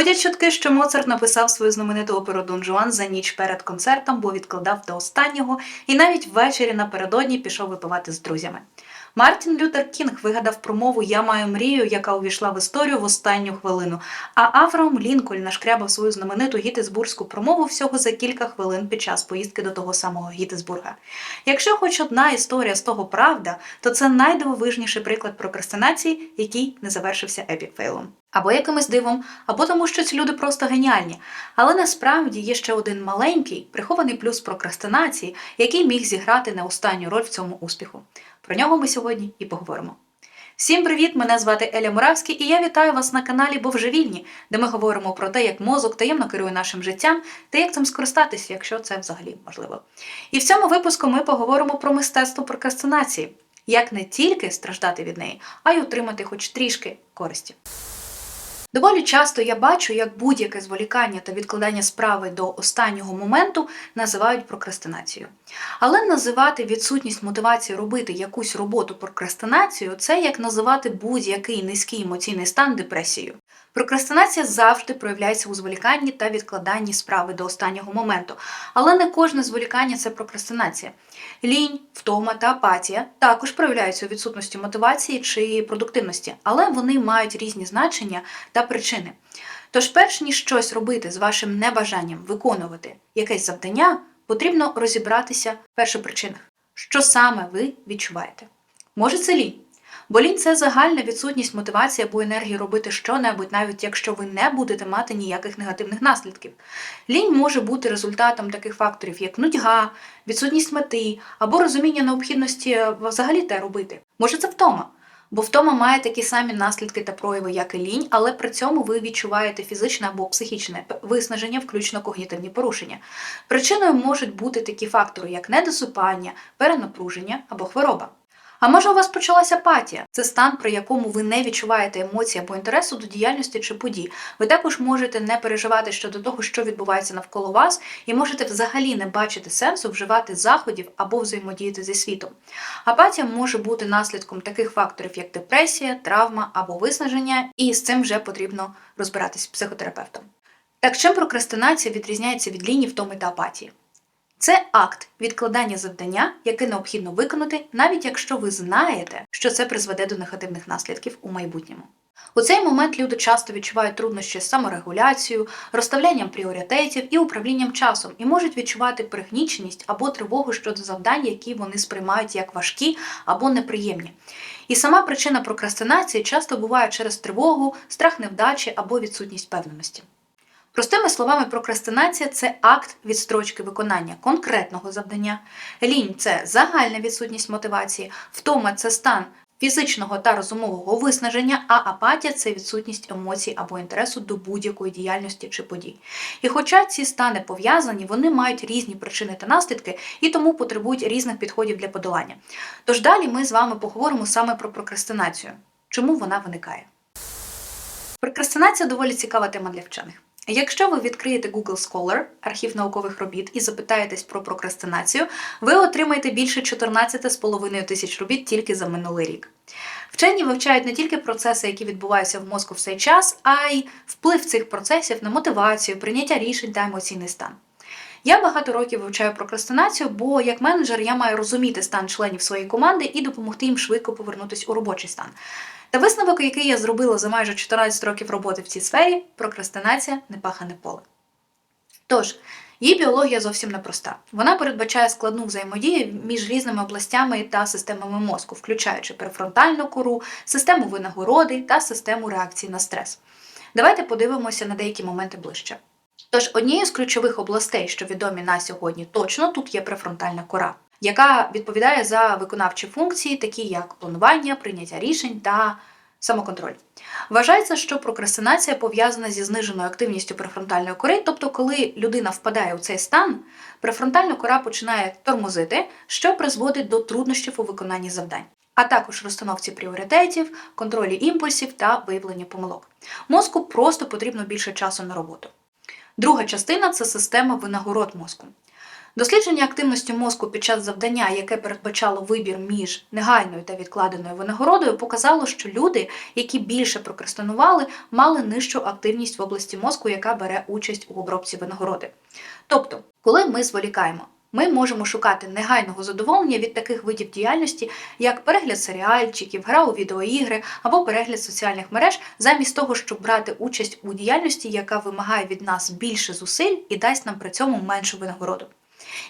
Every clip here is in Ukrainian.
Ходять чутки, що Моцарт написав свою знамениту оперу Дон Жуан за ніч перед концертом, бо відкладав до останнього, і навіть ввечері напередодні пішов випивати з друзями. Мартін Лютер Кінг вигадав промову Я маю мрію, яка увійшла в історію в останню хвилину. А Авраам Лінкольн нашкрябав свою знамениту гітесбурзьку промову всього за кілька хвилин під час поїздки до того самого Гітесбурга. Якщо хоч одна історія з того правда, то це найдивовижніший приклад прокрастинації, який не завершився епікфейлом. Або якимось дивом, або тому, що ці люди просто геніальні. Але насправді є ще один маленький прихований плюс прокрастинації, який міг зіграти не останню роль в цьому успіху. Про нього ми сьогодні і поговоримо. Всім привіт! Мене звати Еля Муравський, і я вітаю вас на каналі Бовжевільні, де ми говоримо про те, як мозок таємно керує нашим життям та як цим скористатися, якщо це взагалі можливо. І в цьому випуску ми поговоримо про мистецтво прокрастинації, як не тільки страждати від неї, а й отримати хоч трішки користі. Доволі часто я бачу, як будь-яке зволікання та відкладання справи до останнього моменту називають прокрастинацією. Але називати відсутність мотивації робити якусь роботу прокрастинацією це як називати будь-який низький емоційний стан депресією. Прокрастинація завжди проявляється у зволіканні та відкладанні справи до останнього моменту, але не кожне зволікання це прокрастинація. Лінь, втома та апатія також проявляються у відсутності мотивації чи продуктивності, але вони мають різні значення та причини. Тож, перш ніж щось робити з вашим небажанням виконувати якесь завдання, потрібно розібратися в першопричинах, що саме ви відчуваєте. Може, це лінь. Бо лінь це загальна відсутність мотивації або енергії робити що-небудь, навіть якщо ви не будете мати ніяких негативних наслідків. Лінь може бути результатом таких факторів, як нудьга, відсутність мети або розуміння необхідності е, взагалі те робити. Може, це втома. Бо втома має такі самі наслідки та прояви, як і лінь, але при цьому ви відчуваєте фізичне або психічне виснаження, включно когнітивні порушення. Причиною можуть бути такі фактори, як недосипання, перенапруження або хвороба. А може у вас почалася апатія? Це стан, при якому ви не відчуваєте емоцій або інтересу до діяльності чи подій. Ви також можете не переживати щодо того, що відбувається навколо вас, і можете взагалі не бачити сенсу вживати заходів або взаємодіяти зі світом. Апатія може бути наслідком таких факторів, як депресія, травма або виснаження, і з цим вже потрібно розбиратись з психотерапевтом. Так чим прокрастинація відрізняється від лінії втоми та апатії? Це акт відкладання завдання, яке необхідно виконати, навіть якщо ви знаєте, що це призведе до негативних наслідків у майбутньому. У цей момент люди часто відчувають труднощі з саморегуляцією, розставлянням пріоритетів і управлінням часом, і можуть відчувати пригніченість або тривогу щодо завдань, які вони сприймають як важкі або неприємні. І сама причина прокрастинації часто буває через тривогу, страх невдачі або відсутність певності. Простими словами, прокрастинація це акт відстрочки виконання конкретного завдання. Лінь це загальна відсутність мотивації, втома це стан фізичного та розумового виснаження, а апатія це відсутність емоцій або інтересу до будь-якої діяльності чи подій. І хоча ці стани пов'язані, вони мають різні причини та наслідки і тому потребують різних підходів для подолання. Тож далі ми з вами поговоримо саме про прокрастинацію. Чому вона виникає? Прокрастинація доволі цікава тема для вчених. Якщо ви відкриєте Google Scholar, архів наукових робіт, і запитаєтесь про прокрастинацію, ви отримаєте більше 14,5 тисяч робіт тільки за минулий рік. Вчені вивчають не тільки процеси, які відбуваються в мозку в цей час, а й вплив цих процесів на мотивацію, прийняття рішень та емоційний стан. Я багато років вивчаю прокрастинацію, бо як менеджер я маю розуміти стан членів своєї команди і допомогти їм швидко повернутися у робочий стан. Та висновок, який я зробила за майже 14 років роботи в цій сфері, прокрастинація непахане поле. Тож, її біологія зовсім непроста. Вона передбачає складну взаємодію між різними областями та системами мозку, включаючи префронтальну кору, систему винагороди та систему реакції на стрес. Давайте подивимося на деякі моменти ближче. Тож, однією з ключових областей, що відомі на сьогодні точно, тут є префронтальна кора яка відповідає за виконавчі функції, такі як планування, прийняття рішень та самоконтроль. Вважається, що прокрастинація пов'язана зі зниженою активністю префронтальної кори, тобто, коли людина впадає у цей стан, префронтальна кора починає тормозити, що призводить до труднощів у виконанні завдань. А також розстановці пріоритетів, контролі імпульсів та виявлення помилок. Мозку просто потрібно більше часу на роботу. Друга частина це система винагород мозку. Дослідження активності мозку під час завдання, яке передбачало вибір між негайною та відкладеною винагородою, показало, що люди, які більше прокрастинували, мали нижчу активність в області мозку, яка бере участь у обробці винагороди. Тобто, коли ми зволікаємо, ми можемо шукати негайного задоволення від таких видів діяльності, як перегляд серіальчиків, гра у відеоігри або перегляд соціальних мереж, замість того, щоб брати участь у діяльності, яка вимагає від нас більше зусиль і дасть нам при цьому меншу винагороду.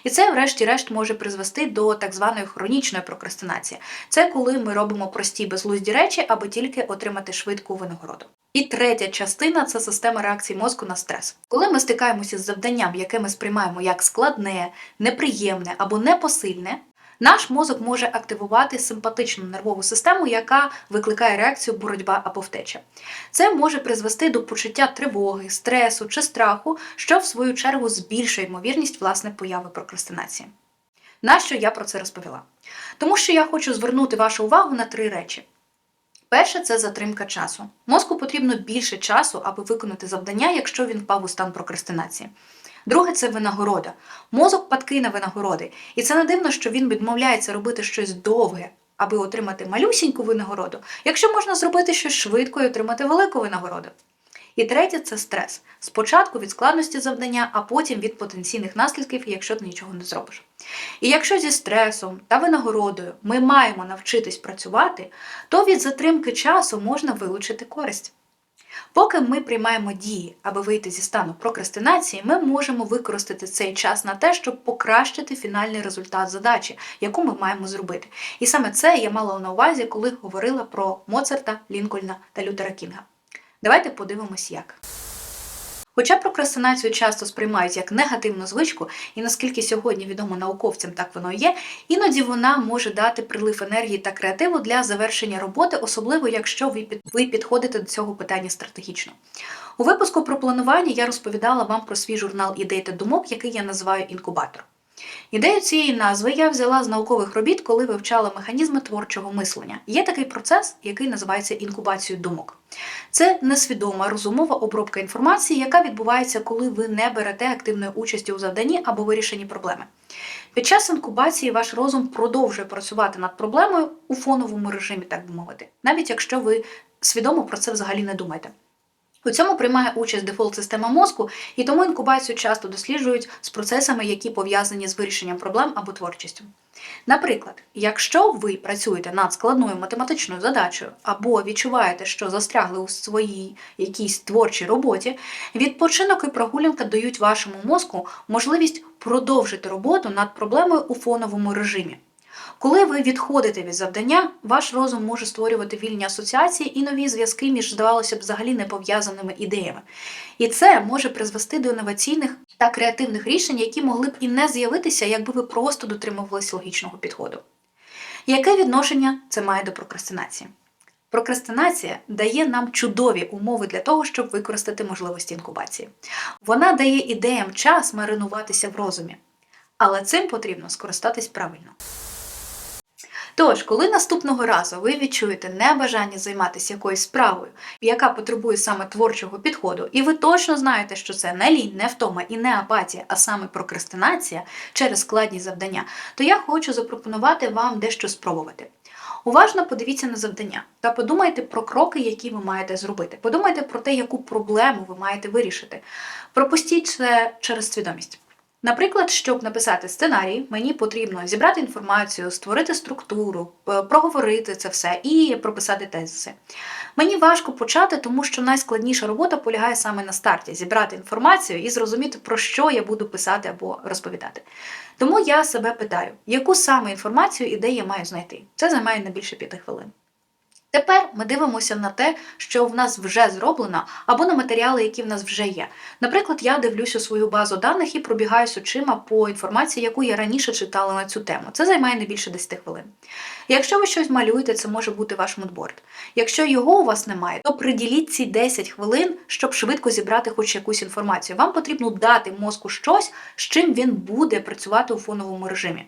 І це, врешті-решт, може призвести до так званої хронічної прокрастинації. Це коли ми робимо прості безглузді речі, аби тільки отримати швидку винагороду. І третя частина це система реакції мозку на стрес. Коли ми стикаємося з завданням, яке ми сприймаємо як складне, неприємне або непосильне, наш мозок може активувати симпатичну нервову систему, яка викликає реакцію боротьба або втеча. Це може призвести до почуття тривоги, стресу чи страху, що в свою чергу збільшує ймовірність власне появи прокрастинації. Нащо я про це розповіла? Тому що я хочу звернути вашу увагу на три речі. Перше це затримка часу. Мозку потрібно більше часу, аби виконати завдання, якщо він впав у стан прокрастинації. Друге це винагорода. Мозок падкий на винагороди. І це не дивно, що він відмовляється робити щось довге, аби отримати малюсіньку винагороду, якщо можна зробити щось швидко і отримати велику винагороду. І третє це стрес. Спочатку від складності завдання, а потім від потенційних наслідків, якщо ти нічого не зробиш. І якщо зі стресом та винагородою ми маємо навчитись працювати, то від затримки часу можна вилучити користь. Поки ми приймаємо дії, аби вийти зі стану прокрастинації, ми можемо використати цей час на те, щоб покращити фінальний результат задачі, яку ми маємо зробити. І саме це я мала на увазі, коли говорила про Моцарта, Лінкольна та Лютера Кінга. Давайте подивимось, як. Хоча прокрастинацію часто сприймають як негативну звичку, і наскільки сьогодні відомо науковцям, так воно є, іноді вона може дати прилив енергії та креативу для завершення роботи, особливо якщо ви підходите до цього питання стратегічно. У випуску про планування я розповідала вам про свій журнал ідей та думок, який я називаю інкубатор. Ідею цієї назви я взяла з наукових робіт, коли вивчала механізми творчого мислення. Є такий процес, який називається інкубацією думок. Це несвідома розумова обробка інформації, яка відбувається, коли ви не берете активної участі у завданні або вирішенні проблеми. Під час інкубації ваш розум продовжує працювати над проблемою у фоновому режимі, так би мовити, навіть якщо ви свідомо про це взагалі не думаєте. У цьому приймає участь дефолт-система мозку, і тому інкубацію часто досліджують з процесами, які пов'язані з вирішенням проблем або творчістю. Наприклад, якщо ви працюєте над складною математичною задачею або відчуваєте, що застрягли у своїй якійсь творчій роботі, відпочинок і прогулянка дають вашому мозку можливість продовжити роботу над проблемою у фоновому режимі. Коли ви відходите від завдання, ваш розум може створювати вільні асоціації і нові зв'язки між, здавалося б, взагалі не пов'язаними ідеями. І це може призвести до інноваційних та креативних рішень, які могли б і не з'явитися, якби ви просто дотримувалися логічного підходу. Яке відношення це має до прокрастинації? Прокрастинація дає нам чудові умови для того, щоб використати можливості інкубації. Вона дає ідеям час маринуватися в розумі, але цим потрібно скористатись правильно. Тож, коли наступного разу ви відчуєте небажання займатися якоюсь справою, яка потребує саме творчого підходу, і ви точно знаєте, що це не лінь, не втома і не апатія, а саме прокрастинація через складні завдання, то я хочу запропонувати вам дещо спробувати. Уважно подивіться на завдання та подумайте про кроки, які ви маєте зробити. Подумайте про те, яку проблему ви маєте вирішити. Пропустіть це через свідомість. Наприклад, щоб написати сценарій, мені потрібно зібрати інформацію, створити структуру, проговорити це все і прописати тезиси. Мені важко почати, тому що найскладніша робота полягає саме на старті зібрати інформацію і зрозуміти, про що я буду писати або розповідати. Тому я себе питаю, яку саме інформацію і де я маю знайти. Це займає не більше п'яти хвилин. Тепер ми дивимося на те, що в нас вже зроблено, або на матеріали, які в нас вже є. Наприклад, я дивлюся свою базу даних і пробігаюсь очима по інформації, яку я раніше читала на цю тему. Це займає не більше 10 хвилин. Якщо ви щось малюєте, це може бути ваш мудборд. Якщо його у вас немає, то приділіть ці 10 хвилин, щоб швидко зібрати хоч якусь інформацію. Вам потрібно дати мозку щось, з чим він буде працювати у фоновому режимі.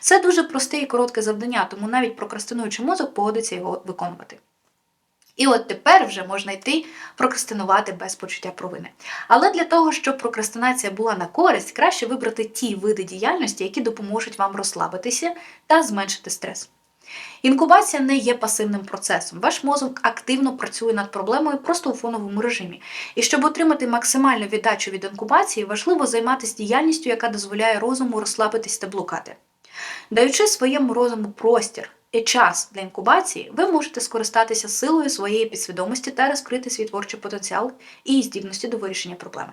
Це дуже просте і коротке завдання, тому навіть прокрастинуючий мозок погодиться його виконувати. І от тепер вже можна йти прокрастинувати без почуття провини. Але для того, щоб прокрастинація була на користь, краще вибрати ті види діяльності, які допоможуть вам розслабитися та зменшити стрес. Інкубація не є пасивним процесом. Ваш мозок активно працює над проблемою просто у фоновому режимі. І щоб отримати максимальну віддачу від інкубації, важливо займатися діяльністю, яка дозволяє розуму розслабитись та блукати. Даючи своєму розуму простір і час для інкубації, ви можете скористатися силою своєї підсвідомості та розкрити свій творчий потенціал і здібності до вирішення проблеми.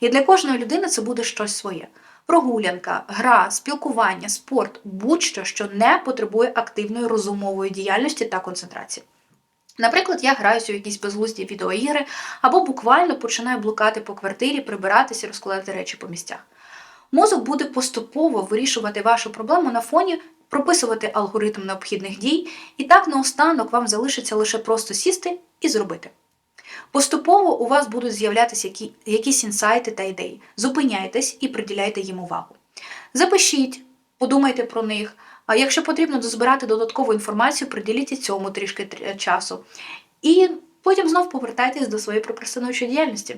І для кожної людини це буде щось своє. Прогулянка, гра, спілкування, спорт будь-що, що не потребує активної розумової діяльності та концентрації. Наприклад, я граюся у якісь безглузді відеоігри або буквально починаю блукати по квартирі, прибиратися, розкладати речі по місцях. Мозок буде поступово вирішувати вашу проблему на фоні, прописувати алгоритм необхідних дій, і так наостанок вам залишиться лише просто сісти і зробити. Поступово у вас будуть з'являтися які, якісь інсайти та ідеї. Зупиняйтесь і приділяйте їм увагу. Запишіть, подумайте про них. А якщо потрібно дозбирати додаткову інформацію, приділіть цьому трішки часу. І потім знов повертайтесь до своєї прокрастинуючої діяльності.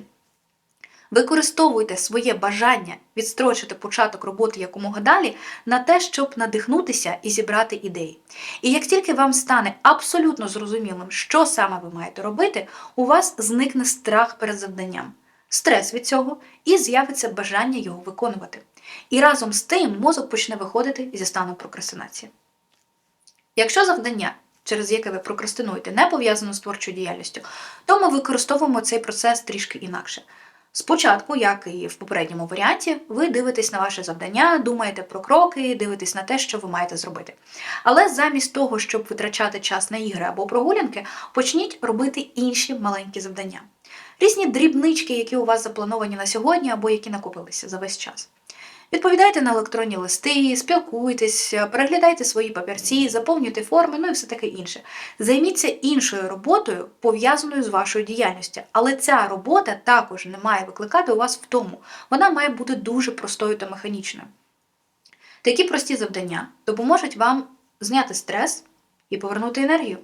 Використовуйте своє бажання відстрочити початок роботи якомога далі на те, щоб надихнутися і зібрати ідеї. І як тільки вам стане абсолютно зрозумілим, що саме ви маєте робити, у вас зникне страх перед завданням, стрес від цього і з'явиться бажання його виконувати. І разом з тим мозок почне виходити зі стану прокрастинації. Якщо завдання, через яке ви прокрастинуєте, не пов'язано з творчою діяльністю, то ми використовуємо цей процес трішки інакше. Спочатку, як і в попередньому варіанті, ви дивитесь на ваше завдання, думаєте про кроки, дивитесь на те, що ви маєте зробити. Але замість того, щоб витрачати час на ігри або прогулянки, почніть робити інші маленькі завдання. Різні дрібнички, які у вас заплановані на сьогодні або які накопилися за весь час. Відповідайте на електронні листи, спілкуйтесь, переглядайте свої папірці, заповнюйте форми, ну і все таке інше. Займіться іншою роботою, пов'язаною з вашою діяльністю. Але ця робота також не має викликати у вас втому. Вона має бути дуже простою та механічною. Такі прості завдання допоможуть вам зняти стрес і повернути енергію.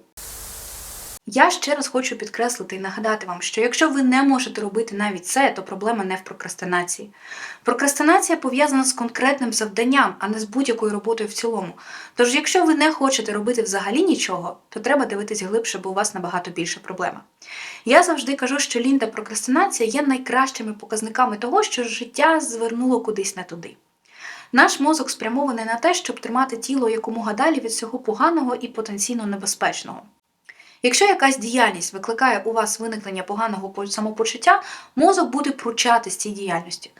Я ще раз хочу підкреслити і нагадати вам, що якщо ви не можете робити навіть це, то проблема не в прокрастинації. Прокрастинація пов'язана з конкретним завданням, а не з будь-якою роботою в цілому. Тож, якщо ви не хочете робити взагалі нічого, то треба дивитись глибше, бо у вас набагато більша проблема. Я завжди кажу, що лінь та прокрастинація є найкращими показниками того, що життя звернуло кудись не туди. Наш мозок спрямований на те, щоб тримати тіло якомога далі від всього поганого і потенційно небезпечного. Якщо якась діяльність викликає у вас виникнення поганого самопочуття, мозок буде пручати з цій діяльності.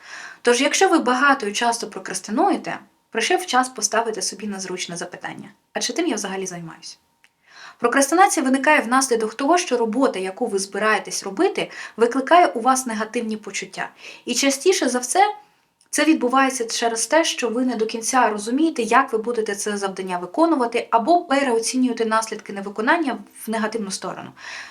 Тож, якщо ви багато і часто прокрастинуєте, прийшов час поставити собі на зручне запитання: а чи тим я взагалі займаюся? Прокрастинація виникає внаслідок того, що робота, яку ви збираєтесь робити, викликає у вас негативні почуття. І частіше за все, це відбувається через те, що ви не до кінця розумієте, як ви будете це завдання виконувати, або переоцінюєте наслідки невиконання в негативну сторону.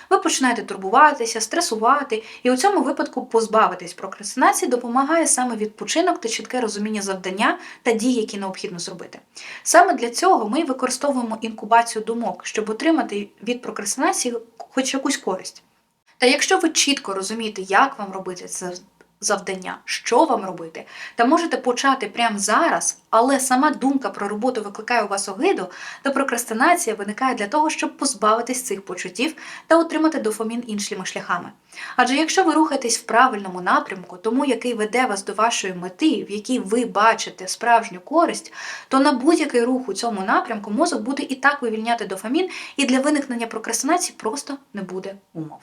Ви починаєте турбуватися, стресувати, і у цьому випадку позбавитись прокрастинації допомагає саме відпочинок та чітке розуміння завдання та дій, які необхідно зробити. Саме для цього ми використовуємо інкубацію думок, щоб отримати від прокрастинації хоч якусь користь. Та якщо ви чітко розумієте, як вам робити це завдання, що вам робити, та можете почати прямо зараз, але сама думка про роботу викликає у вас огиду, то прокрастинація виникає для того, щоб позбавитись цих почуттів та отримати дофамін іншими шляхами. Адже якщо ви рухаєтесь в правильному напрямку, тому який веде вас до вашої мети, в якій ви бачите справжню користь, то на будь-який рух у цьому напрямку мозок буде і так вивільняти дофамін, і для виникнення прокрастинації просто не буде умов.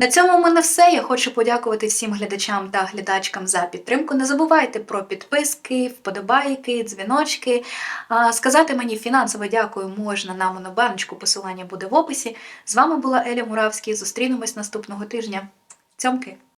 На цьому в мене все. Я хочу подякувати всім глядачам та глядачкам за підтримку. Не забувайте про підписки, вподобайки, дзвіночки. Сказати мені фінансово дякую можна на монобаночку, посилання буде в описі. З вами була Еля Муравський. Зустрінемось наступного тижня. Цьомки!